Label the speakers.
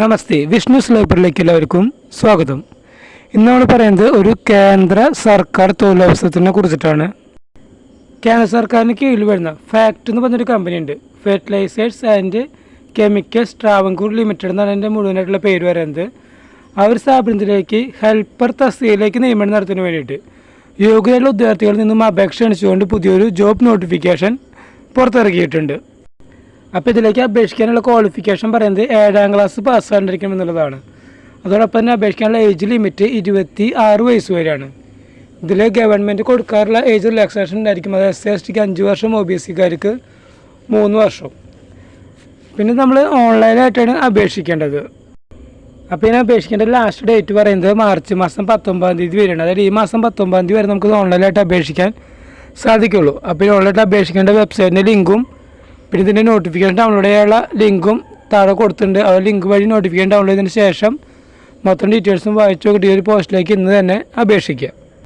Speaker 1: നമസ്തേ. വിഷ്ണു സ്ലോപ്പറിലേക്ക് എല്ലാവർക്കും സ്വാഗതം. ഇന്ന് നമ്മൾ പറയുന്നത് ഒരു കേന്ദ്ര സർക്കാർ തൊഴിലവസരത്തിനെ കുറിച്ചിട്ടാണ്. കേന്ദ്ര സർക്കാരിന് കീഴിൽ വരുന്ന ഫാക്ട് എന്ന് പറഞ്ഞൊരു കമ്പനി ഉണ്ട്. Fertilisers and chemicals Travancore limited എന്നാണ് എന്റെ മുഴുവനായിട്ടുള്ള പേര് പറയുന്നത്. അവർ സ്ഥാപനത്തിലേക്ക് ഹെൽപ്പർ തസ്തികയിലേക്ക് നിയമനം നടത്തുന്നതിന് വേണ്ടിയിട്ട് യോഗ്യതയുള്ള ഉദ്യോഗാർത്ഥികളിൽ നിന്നും അപേക്ഷ അണിച്ചുകൊണ്ട് പുതിയൊരു ജോബ് നോട്ടിഫിക്കേഷൻ പുറത്തിറക്കിയിട്ടുണ്ട്. അപ്പോൾ ഇതിലേക്ക് അപേക്ഷിക്കാനുള്ള ക്വാളിഫിക്കേഷൻ പറയുന്നത് ഏഴാം ക്ലാസ് പാസ് പാസ്സാണ്ടിരിക്കണം എന്നുള്ളതാണ്. അതോടൊപ്പം തന്നെ അപേക്ഷിക്കാനുള്ള ഏജ് ലിമിറ്റ് ഇരുപത്തി ആറ് വയസ്സ് വരെയാണ്. ഇതിൽ ഗവൺമെന്റ് കൊടുക്കാറുള്ള ഏജ് റിലാക്സേഷൻ ഉണ്ടായിരിക്കും. അത് എസ് സി എസ് ടിക്ക് അഞ്ച് വർഷം ഒ ബി എസ് സിക്കാർക്ക് മൂന്ന് വർഷം. പിന്നെ നമ്മൾ ഓൺലൈനായിട്ടാണ് അപേക്ഷിക്കേണ്ടത്. അപ്പോൾ ഇതിന് അപേക്ഷിക്കേണ്ട ലാസ്റ്റ് ഡേറ്റ് പറയുന്നത് മാർച്ച് മാസം പത്തൊമ്പതാം തീയതി വരെയാണ്. അതായത് ഈ മാസം പത്തൊമ്പതാം തീയതി വരെ നമുക്ക് ഓൺലൈനായിട്ട് അപേക്ഷിക്കാൻ സാധിക്കുള്ളൂ. അപ്പോൾ ഓൺലൈനായിട്ട് അപേക്ഷിക്കേണ്ട വെബ്സൈറ്റിന്റെ ലിങ്കും പിന്നെ ഇതിന്റെ നോട്ടിഫിക്കേഷൻ ഡൗൺലോഡ് ചെയ്യാനുള്ള ലിങ്കും താഴെ കൊടുത്തിട്ടുണ്ട്. ആ ലിങ്ക് വഴി നോട്ടിഫിക്കേഷൻ ഡൗൺലോഡ് ചെയ്തതിന് ശേഷം മൊത്തം ഡീറ്റെയിൽസും വായിച്ചു കിട്ടിയ ഒരു പോസ്റ്റിലേക്ക് ഇന്ന് തന്നെ അപേക്ഷിക്കുക